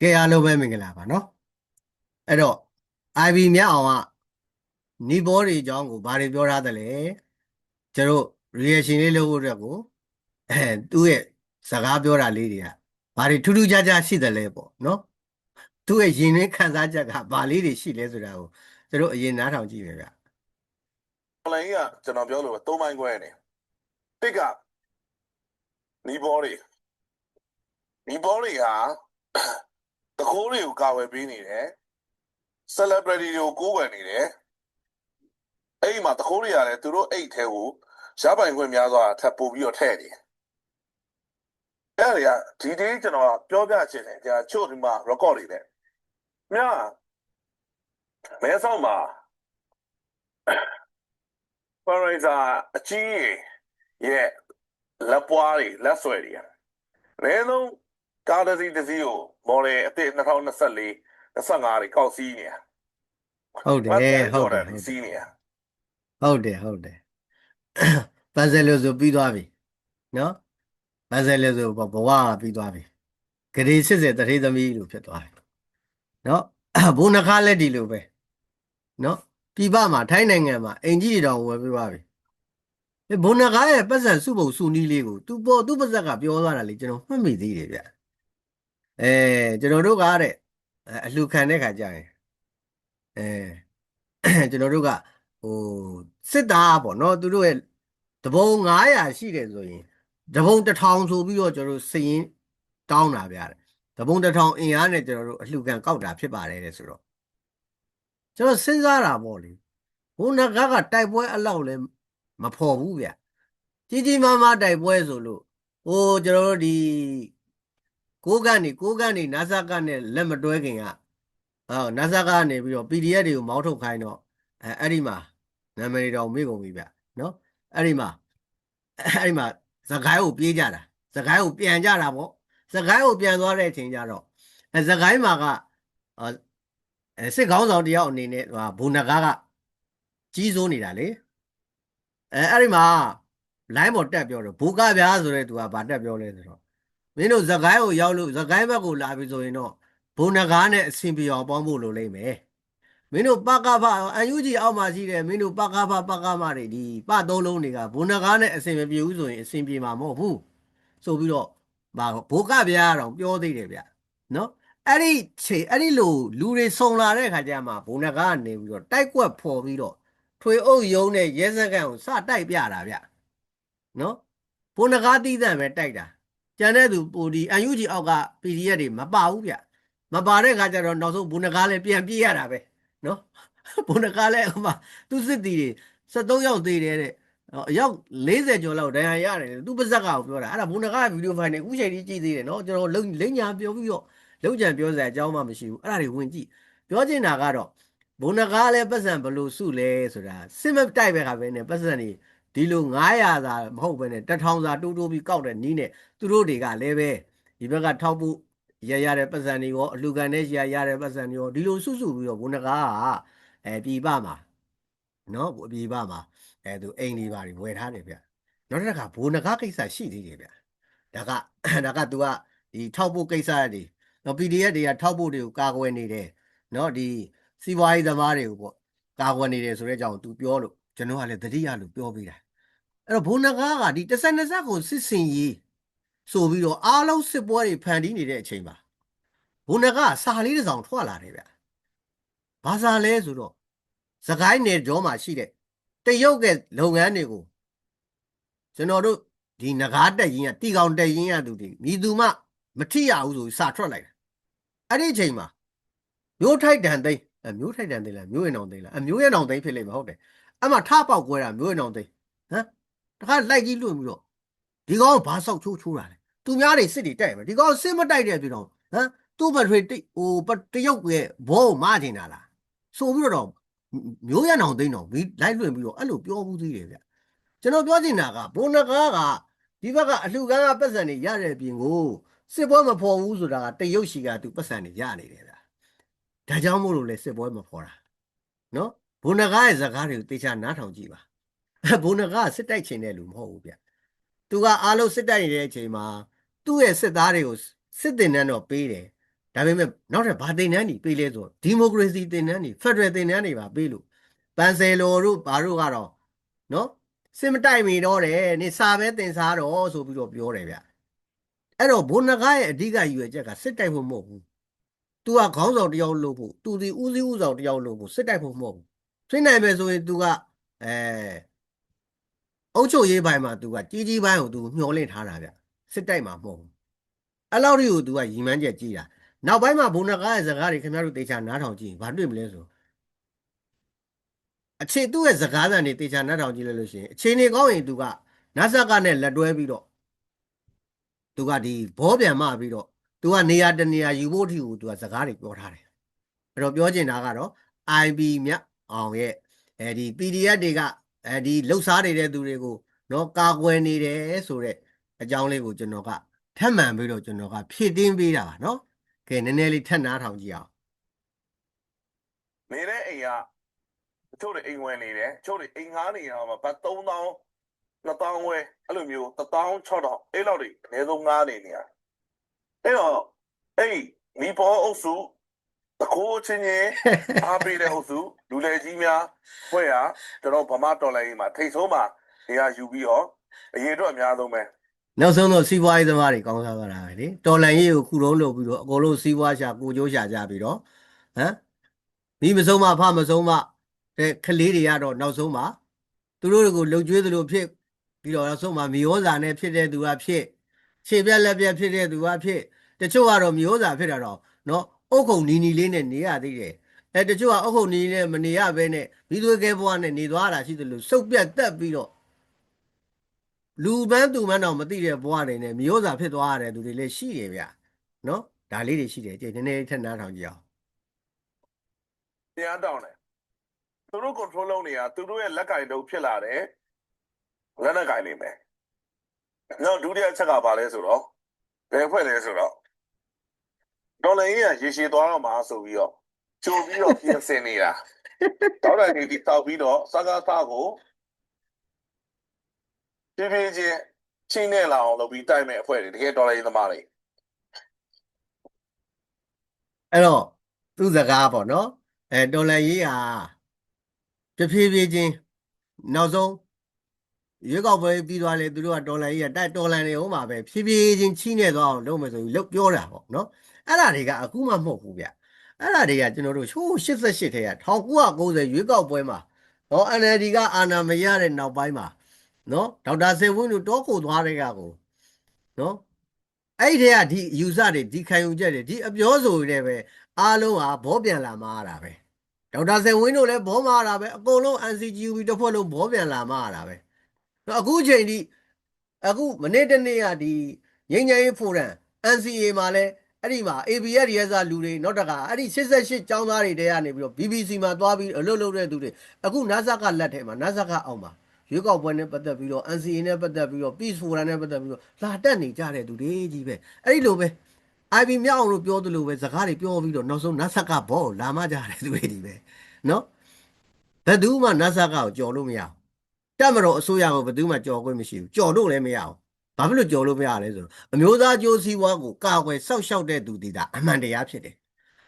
ကဲအားလုံးပဲမင်္ဂလာပါနော်အဲ့တော့ IB မြတ်အောင်ကနီဘောတွေအကြောင်းကိုဘာတွေပြောထားသလဲကျွန်တော် reaction လေးလုပ်ဖို့အတွက်ကိုအဲသူ့ရဲ့စကားပြောတာလေးတွေကဘာတွေထူးထူးခြားခြားရှိသလဲပေါ့နော်သူ့ရဲ့ရင်သွင်းခံစားချက်ကဘာလေးတွေရှိလဲဆိုတာကိုကျွန်တော်အရင်နားထောင်ကြည့်မယ်ဗျအလိုင်းကကျွန်တော်ပြောလို့ပဲ၃မိုင်းခွဲနေတစ်ကနီဘောတွေနီဘောတွေဟာ တခိုးတွေကိုကာဝယ်ပေးနေတယ် celebrity တွေကိုကိုးကွယ်နေတယ်အဲ့ဒီမှာတခိုးတွေကလည်းသူတို့အိတ်ထဲကိုရပိုင်ခွင့်များစွာထပ်ပို့ပြီးတော့ထည့်နေတယ်အဲ့ဒါတွေကဒီဒီကျွန်တော်ကပြောပြချင်တယ်ကျွန်တော်ချို့ဒီမှာ record တွေနဲ့မြာမဲဆောက်မှာပရိဇာအကြီးရဲ့လက်ပွားတွေလက်ဆွဲတွေအဲလုံး ကားတစ်စီးတစ်စီးကို model အသစ်2024 25တွေကောက်စီးနေတာဟုတ်တယ်ဟုတ်တယ်စီးနေတာဟုတ်တယ်ဟုတ်တယ်ပန်ဆယ်လို့ဆိုပြီးသွားပြီနော်ပန်ဆယ်လို့ဆိုဘဝပြီးသွားပြီဂရေ80တထေသမီးလို့ဖြစ်သွားတယ်နော်ဘုန်းနှခါလည်းဒီလိုပဲနော်ပြပမှာထိုင်းနိုင်ငံမှာအင်ကြီးတော်ဝယ်ပြီးသွားပြီဘုန်းနှခါရဲ့ပတ်စံစုပုံစုနီးလေးကိုသူပေါ်သူပါဇက်ကပြောသွားတာလေကျွန်တော်မှတ်မိသေးတယ်ဗျ အဲကျွန်တော်တို့ကတဲ့အလှခံတဲ့ခါကျရင်အဲကျွန်တော်တို့ကဟိုစစ်သားပေါ့နော်သူတို့ရဲ့တဘုံ900ရှိတယ်ဆိုရင်တဘုံ1000ဆိုပြီးတော့ကျွန်တော်တို့စရင်တောင်းတာဗျာတဘုံ1000အင်အားနဲ့ကျွန်တော်တို့အလှူခံကောက်တာဖြစ်ပါတယ်တဲ့ဆိုတော့ကျွန်တော်စဉ်းစားတာပေါ့လေဘုံနဂါကတိုက်ပွဲအလောက်လဲမဖော်ဘူးဗျကြီးကြီးမားမားတိုက်ပွဲဆိုလို့ဟိုကျွန်တော်တို့ဒီ ကိုးကနေကိုးကနေနာဆာကနေလက်မတွဲခင်ကအော်နာဆာကနေပြီးတော့ PDF တွေကိုမောင်းထုတ်ခိုင်းတော့အဲအဲ့ဒီမှာနာမည်တော်မေ့ကုန်ပြီဗျနော်အဲ့ဒီမှာအဲ့ဒီမှာသခိုင်းကိုပြေးကြတာသခိုင်းကိုပြန်ကြတာပေါ့သခိုင်းကိုပြန်သွားတဲ့အချိန်ကျတော့အဲသခိုင်းမှာကအဲစစ်ကောင်းဆောင်တယောက်အနေနဲ့ဟာဘူနဂါကကြီးစိုးနေတာလေအဲအဲ့ဒီမှာလိုင်းပေါ်တက်ပြောတယ်ဘူကဗျာဆိုတဲ့သူကဗာတက်ပြောလဲဆိုတော့ မင်းတို့သခိုင်းကိုရောက်လို့သခိုင်းဘက်ကိုလာပြီဆိုရင်တော့ဘူနဂါနဲ့အဆင်ပြေအောင်ပေါင်းဖို့လိုလိမ့်မယ်မင်းတို့ပကဖအယူကြီးအောက်မှာရှိတယ်မင်းတို့ပကဖပကမတွေဒီပသုံးလုံးတွေကဘူနဂါနဲ့အဆင်မပြေဘူးဆိုရင်အဆင်ပြေမှာမဟုတ်ဘူးဆိုပြီးတော့ဗာဘိုးကဗျာတော့ပြောသေးတယ်ဗျနော်အဲ့ဒီခြေအဲ့ဒီလိုလူတွေစုံလာတဲ့ခါကျမှဘူနဂါကနေပြီးတော့တိုက်ကွက်ဖော်ပြီးတော့ထွေအုပ်ယုံနဲ့ရဲစခန်းကိုစတိုက်ပြတာဗျနော်ဘူနဂါတီးတန့်ပဲတိုက်တာ ကျန်တဲ့သူပူဒီအယူကြီးအောက်က PDF တွေမပါဘူးဗျမပါတဲ့ခါကျတော့နောက်ဆုံးဘူနဂါလည်းပြန်ပြေးရတာပဲနော်ဘုန်းတကားလဲဟိုမှာသူစစ်တီတွေ73ယောက်သေးတယ်တဲ့အယောက်40ကျော်လောက်ဒဏ်ရာရတယ်သူပါဇက်ကပြောတာအဲ့ဒါဘုန်းတကားဗီဒီယိုဖိုင်နဲ့အခုချိန်ကြီးကြည့်သေးတယ်နော်ကျွန်တော်လုံလိမ့်ညာပြောပြီးတော့လုံကြံပြောစရာအကြောင်းမှမရှိဘူးအဲ့ဒါတွေဝင်ကြည့်ပြောချင်တာကတော့ဘုန်းတကားလဲပတ်စံဘလို့စုလဲဆိုတာစစ်မတိုက်ပဲခါပဲနဲ့ပတ်စံနေ ဒီလို900သာမဟုတ်ပဲနဲ့1000သာတိုးတိုးပြီးကောက်တဲ့နီးနဲ့သူတို့တွေကလည်းပဲဒီဘက်ကထောက်ဖို့ရရတဲ့ပတ်စံတွေရောအလူကန်နဲ့ရရတဲ့ပတ်စံတွေရောဒီလိုစုစုပြီးတော့ဘုန်းတကားကအဲပြည်ပမှာနော်ပြည်ပမှာအဲသူအိမ်တွေပါတွေဝယ်ထားတယ်ဗျနောက်တစ်ခါဘိုးနဂါကိစ္စရှိသေးတယ်ဗျဒါကဒါက तू ကဒီထောက်ဖို့ကိစ္စတွေနော် PDF တွေကထောက်ဖို့တွေကိုကာကွယ်နေတယ်နော်ဒီစီးပွားရေးသမားတွေကိုပေါ့ကာကွယ်နေတယ်ဆိုတဲ့အကြောင်း तू ပြောလို့ ကျွန်တော်ကလည်းတတိယလို့ပြောပေးတာအဲ့တော့ဘိုးနဂါကဒီတစ်ဆက်နှစ်ဆက်ကိုစစ်စင်ရေးဆိုပြီးတော့အားလုံးစစ်ပွဲတွေဖန်တီးနေတဲ့အချိန်မှာဘုန်းနကစာလေးတစ်စောင်ထွက်လာတယ်ဗျဘာစာလဲဆိုတော့စကိုင်းနယ်ကျောမှာရှိတဲ့တရုတ်ကလုပ်ငန်းတွေကိုကျွန်တော်တို့ဒီငကားတက်ရင်ကတီကောင်တက်ရင်ရသူတွေမိသူမမထိရဘူးဆိုပြီးစာထွက်လိုက်တာအဲ့ဒီအချိန်မှာမျိုးထိုက်တန်သိန်းအမျိုးထိုက်တန်သိန်းလားမျိုးရင်အောင်သိန်းလားအမျိုးရင်အောင်သိန်းဖြစ်လိမ့်မယ်ဟုတ်တယ် အဲ့မှာထပေါက်ကွဲတာမျိုးရင်အောင်သိန်းဟမ်တခါလိုက်ကြီးလွတ်ပြီးတော့ဒီကောင်ဘာဆောက်ချိုးချိုးတာလဲသူများတွေစစ်တွေတိုက်မယ်ဒီကောင်စစ်မတိုက်တဲ့ပြည်တော်ဟမ်သူ့ဘက်ထွေတိဟိုတရုတ်ရဲ့ဘောကိုမကျင်တာလားဆိုပြီးတော့မျိုးရအောင်သိန်းတော့မီးလိုက်လွင့်ပြီးတော့အဲ့လိုပြောဘူးသေးတယ်ဗျကျွန်တော်ပြောချင်တာကဘုံနကားကဒီဘက်ကအလှကန်းကပတ်စံတွေရတဲ့အပြင်ကိုစစ်ပွဲမဖော်ဘူးဆိုတာကတရုတ်ရှိကသူပတ်စံတွေရနေတယ်ဗျဒါကြောင့်မို့လို့လေစစ်ပွဲမဖော်တာနော် ဘုံနကားရဲ့ဇကားတွေကိုတေချာနားထောင်ကြည့်ပါဘုံနကားကစစ်တိုက်ချင်တဲ့လူမဟုတ်ဘူးဗျသူကအားလုံးစစ်တိုက်နေတဲ့အချိန်မှာသူ့ရဲ့စစ်သားတွေကိုစစ်တင်နှန်းတော့ပေးတယ်ဒါဒါပေမဲ့နောက်ထပ်ဘာတင်တန်းနေပေးလဲဆိုတော့ဒီမိုကရေစီတင်တန်းနေဖက်ဒရယ်တင်တန်းနေပါပေးလို့ပန်ဆယ်လိုတို့ဘာတို့ကတော့နော်စစ်မတိုက်မီတော့တယ်နေစာပဲတင်စားတော့ဆိုပြီးတော့ပြောတယ်ဗျအဲ့တော့ဘုန်းနဂါရဲ့အဓိကရည်ရွယ်ချက်ကစစ်တိုက်ဖို့မဟုတ်ဘူး तू ကခေါင်းဆောင်တယောက်လို့ဖို့ तू ဒီဦးစီးဦးဆောင်တယောက်လို့ဖို့စစ်တိုက်ဖို့မဟုတ်ဘူး ဖြစ်နိုင်မယ်ဆိုရင် तू ကအဲအုတ်ချုပ်ရေးပိုင်းမှာ तू ကကြီးကြီးပိုင်းကို तू မျောလင့်ထားတာဗျစစ်တိုက်မှာမဟုတ်ဘူးအဲ့လောက်ထိကို तू ကရီမန်းချက်ကြီးတာနောက်ပိုင်းမှာဘုံနဂါရဲ့စကားတွေခင်ဗျားတို့တေချာနားထောင်ကြည့်ရင်ဘာတွေ့မလဲဆိုအခြေသူ့ရဲ့စကားသံတွေတေချာနားထောင်ကြည့်လိုက်လို့ရှိရင်အခြေအနေကောင်းရင် तू ကနတ်ဆက်ကနဲ့လက်တွဲပြီးတော့ तू ကဒီဘောပြန်မပြီးတော့ तू ကနေရာတနေရာယူဖို့အထိကို तू ကစကားတွေပြောထားတယ်အဲ့တော့ပြောချင်တာကတော့ IB မြတ် အောင်ရဲ့အဲဒီ PDF တွေကအဲဒီလှုပ်ရှားနေတဲ့သူတွေကိုတော့ကာကွယ်နေတယ်ဆိုတော့အကြောင်းလေးကိုကျွန်တော်ကထပ်မံပြီးတော့ကျွန်တော်ကဖြည့်တင်းပေးတာပါနော်ကဲနည်းနည်းလေးထပ်နားထောင်ကြည့်အောင်နေတဲ့အိမ်ကချို့တွေအိမ်ဝင်နေတယ်ချို့တွေအိမ်ငှားနေတာမှာဘတ်3000 2000ဝဲအဲ့လိုမျိုး1600အဲ့လောက်တွေအနည်းဆုံးငှားနေနေရအဲ့တော့အဲ့မိဘောအုပ်စု တကိုးချင်းချင်းအားပေးတဲ့အုပ်စုလူလေကြီးများဖွဲ့ရကျွန်တော်ဗမာတော်လိုင်းမှာထိတ်ဆုံးမှာနေရာယူပြီးတော့အရေးတော့အများဆုံးပဲနောက်ဆုံးတော့စီးပွားရေးသမားတွေကောင်းစားကြတာပဲလေတော်လန်ရေးကိုခုလုံးလုပ်ပြီးတော့အကုန်လုံးစီးပွားရှာကိုကျိုးရှာကြပြီးတော့ဟမ်မိမဆုံးမဖမဆုံးမတဲ့ကလေးတွေကတော့နောက်ဆုံးမှာသူတို့တွေကိုလှုပ်ကြွေးသလိုဖြစ်ပြီးတော့နောက်ဆုံးမှာမျိုးစာနဲ့ဖြစ်တဲ့သူကဖြစ်ခြေပြက်လက်ပြက်ဖြစ်တဲ့သူကဖြစ်တချို့ကတော့မျိုးစာဖြစ်တာတော့နော် အုတ်ခုံနီနီလေးနဲ့နေရသေးတယ်အဲတချို့ကအုတ်ခုံနီနီနဲ့မနေရဘဲနဲ့မိသွေးကဲဘွားနဲ့နေသွားတာရှိတယ်လို့စုပ်ပြတ်တက်ပြီးတော့လူပန်းသူပန်းတော့မသိတဲ့ဘဝတွေနဲ့မျိုးစာဖြစ်သွားရတဲ့သူတွေလည်းရှိတယ်ဗျနော်ဒါလေးတွေရှိတယ်ကြည့်နည်းနည်းထက်နားထောင်ကြည့်အောင်တရားတောင်းတယ်သူတို့ control လုပ်နေတာသူတို့ရဲ့လက်ကင်တုပ်ဖြစ်လာတယ်လက်နက်ကင်နေမယ်နောက်ဒုတိယအချက်ကဘာလဲဆိုတော့ဘယ်ဖွဲ့လဲဆိုတော့ ဒေါ်လာကြီးကရေရှည်သွားတော့မှာဆိုပြီးတော့ကြိုပြီးတော့ပြင်ဆင်နေတာဒေါ်လာကြီးဒီတောက်ပြီးတော့စကားသားကိုပြင်းပြင်းချင်းချင်းနဲ့လာအောင်လုပ်ပြီးတိုက်မဲ့အဖွဲ့တွေတကယ်ဒေါ်လာကြီးသမားတွေအဲ့တော့သူ့စကားပေါ့နော်အဲတော်လန်ရေးဟာတဖြည်းဖြည်းချင်းနောက်ဆုံး ရွေးကောက်ပွဲပြီးသွားလေသူတို့ကတော်လန်ရေးကတိုက်တော်လန်နေအောင်ပါပဲဖြည်းဖြည်းချင်းချိနေသွားအောင်လုပ်မယ်ဆိုပြီးလုပ်ပြောတာပေါ့နော်အဲ့ဒါတွေကအခုမှမဟုတ်ဘူးဗျအဲ့ဒါတွေကကျွန်တော်တို့ချိုး88ထဲက1990ရွေးကောက်ပွဲမှာဟော NLD ကအာဏာမရတဲ့နောက်ပိုင်းမှာနော်ဒေါက်တာစေဝင်းတို့တောခိုသွားတဲ့ကကိုနော်အဲ့ဒီတည်းကဒီယူဆတွေဒီခံယူချက်တွေဒီအပြောဆိုတွေပဲအားလုံးဟာဘောပြန်လာမှားတာပဲဒေါက်တာစေဝင်းတို့လည်းဘောမှားတာပဲအကုန်လုံး NCGUB တစ်ဖွဲ့လုံးဘောပြန်လာမှားတာပဲ နော်အခုချိန်ထိအခုမနေ့တနေ့ကဒီငိမ့်ငိမ့်ရေးဖိုရမ် NCA မှာလည်းအဲ့ဒီမှာ ABS ရဲစားလူတွေနောက်တကအဲ့ဒီ88ចောင်းသားတွေတဲကနေပြီးတော့ BBC မှာသွားပြီးအလုပ်လုပ်တဲ့သူတွေအခု NASA ကလက်ထဲမှာ NASA ကအောက်မှာရွေးကောက်ပွဲနဲ့ပတ်သက်ပြီးတော့ NCA နဲ့ပတ်သက်ပြီးတော့ Peace Forum နဲ့ပတ်သက်ပြီးတော့လာတက်နေကြတဲ့သူတွေကြီးပဲအဲ့ဒီလိုပဲ IB မြောက်အောင်လို့ပြောသလိုပဲစကားတွေပြောပြီးတော့နောက်ဆုံး NASA ကဘောလာမကြတဲ့သူတွေကြီးပဲနော်ဘယ်သူမှ NASA ကကိုကြော်လို့မရဘူး တက်မတော်အစိုးရကိုဘယ်သူမှကြော်ခွင့်မရှိဘူးကြော်လို့လည်းမရဘူးဘာဖြစ်လို့ကြော်လို့မရလဲဆိုတော့အမျိုးသားကြိုးစည်းဝါးကိုကာကွယ်စောက်ရှောက်တဲ့သူတွေဒါအမှန်တရားဖြစ်တယ်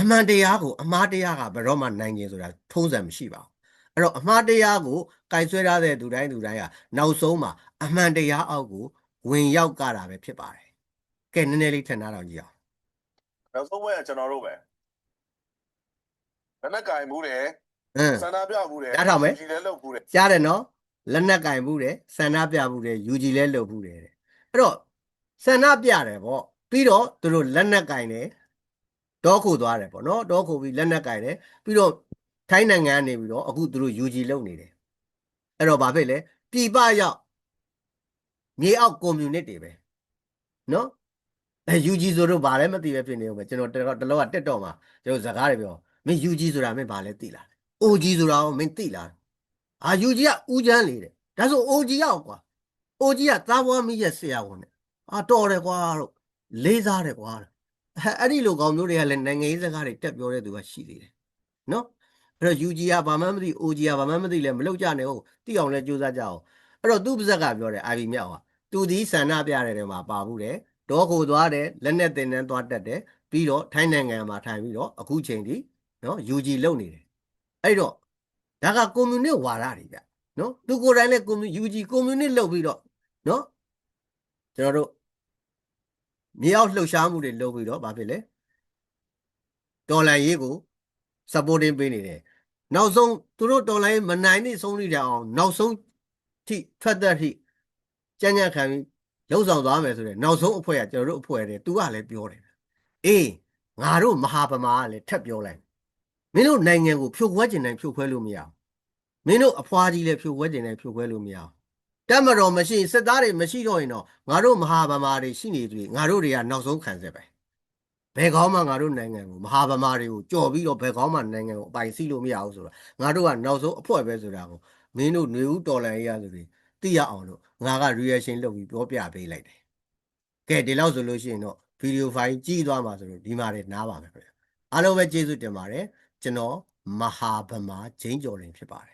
အမှန်တရားကိုအမှားတရားကဘယ်တော့မှနိုင်ခြင်းဆိုတာထုံးစံမရှိပါဘူးအဲ့တော့အမှားတရားကိုကင်ဆွဲထားတဲ့သူတိုင်းသူတိုင်းကနောက်ဆုံးမှာအမှန်တရားအောက်ကိုဝင်ရောက်ကြတာပဲဖြစ်ပါတယ်ကဲနည်းနည်းလေးထင်ထားတော့ကြည့်အောင်နောက်ဆုံးဘက်ကကျွန်တော်တို့ပဲလက်နက်ကင်မှုတယ်အင်းဆန္ဒပြမှုတယ်ရထားမယ်ဒီလည်းလုပ်မှုတယ်ကြားတယ်နော် လက်နက်ကင်မှုတယ်ဆန္ဒပြမှုတယ်ယူကြည်လဲလုပ်မှုတယ်တဲ့အဲ့တော့ဆန္ဒပြတယ်ပေါ့ပြီးတော့သူတို့လက်နက်ကင်တယ်တောခုသွားတယ်ပေါ့နော်တောခုပြီးလက်နက်ကင်တယ်ပြီးတော့ထိုင်းနိုင်ငံကနေပြီးတော့အခုသူတို့ယူကြည်လုပ်နေတယ်အဲ့တော့ဘာဖြစ်လဲပြည်ပရောက်မြေအောက်ကွန်မြူနစ်တွေပဲနော်အဲယူကြည်ဆိုတော့ဘာလဲမသိပဲဖြစ်နေဦးမယ်ကျွန်တော်တလောတလောကတက်တော့မှာကျွန်တော်စကားတွေပြောမင်းယူကြည်ဆိုတာမင်းဘာလဲသိလားအိုကြီးဆိုတာကိုမင်းသိလား အာယူကြီးကဦးချမ်းလေတဲ့ဒါဆိုအိုကြီးရောက်ကွာအိုကြီးကသားဘွားမိရဲ့ဆရာဝန်နဲ့အာတော်တယ်ကွာတို့လေးစားတယ်ကွာအဲအဲ့ဒီလိုကောင်မျိုးတွေကလည်းနိုင်ငံရေးစကားတွေတက်ပြောတဲ့သူကရှိသေးတယ်နော်အဲ့တော့ယူကြီးကဘာမှမသိအိုကြီးကဘာမှမသိလဲမလုပ်ကြနဲ့ဟုတ်တိအောင်လဲကြိုးစားကြအောင်အဲ့တော့သူ့ပါဇက်ကပြောတယ်အာဘီမြောက်ဟာသူဒီဆန္ဒပြတဲ့နေရာမှာပါဘူးတယ်ဒေါ်ကိုသွားတယ်လက်နဲ့တင်တန်းသွားတက်တယ်ပြီးတော့ထိုင်းနိုင်ငံမှာထိုင်ပြီးတော့အခုချိန်ထိနော် UG လုပ်နေတယ်အဲ့တော့ ဒါကကွန်မြူနစ်ဝါဒတွေဗျနော်သူကိုယ်တိုင်လည်းကွန်မြူ UG ကွန်မြူနစ်လုပ်ပြီးတော့နော်ကျွန်တော်တို့မြေအောက်လှုပ်ရှားမှုတွေလုပ်ပြီးတော့ဘာဖြစ်လဲတော်လန်ရေးကို supporting ပေးနေတယ်နောက်ဆုံးသူတို့တော်လိုင်းမနိုင်နေဆုံးနေကြအောင်နောက်ဆုံးထိထွက်သက်ထိကြံ့ကြံ့ခံပြီးလှုပ်ဆောင်သွားမယ်ဆိုတဲ့နောက်ဆုံးအဖွဲ့ကကျွန်တော်တို့အဖွဲ့တယ်သူကလည်းပြောတယ်အေးငါတို့မဟာဗမာကလည်းထပ်ပြောလိုက် မင်းတို့နိုင်ငံကိုဖြိုခွဲကျင်တိုင်းဖြိုခွဲလို့မရဘူးမင်းတို့အဖွားကြီးလည်းဖြိုခွဲကျင်တိုင်းဖြိုခွဲလို့မရဘူးတက်မတော်မရှိရင်စစ်သားတွေမရှိတော့ရင်တော့ငါတို့မဟာဗမာတွေရှိနေပြီငါတို့တွေကနောက်ဆုံးခံဆက်ပဲဘယ်ကောင်းမှငါတို့နိုင်ငံကိုမဟာဗမာတွေကိုကြော်ပြီးတော့ဘယ်ကောင်းမှနိုင်ငံကိုအပိုင်စီးလို့မရဘူးဆိုတော့ငါတို့ကနောက်ဆုံးအဖွဲ့ပဲဆိုတာကိုမင်းတို့ຫນွေဦးတော်လန်ရေးရဆိုပြီးသိရအောင်လို့ငါက reaction လုပ်ပြီးပြောပြပေးလိုက်တယ်။ကဲဒီလောက်ဆိုလို့ရှိရင်တော့ဗီဒီယိုဖိုင်ကြည့်သွားမှာဆိုလို့ဒီမှာတွေနားပါမယ်ခင်ဗျာ။အားလုံးပဲကျေးဇူးတင်ပါတယ်။ ကျွန်တော်မဟာဗမာဂျိန်းကျော်ရင်ဖြစ်ပါတယ်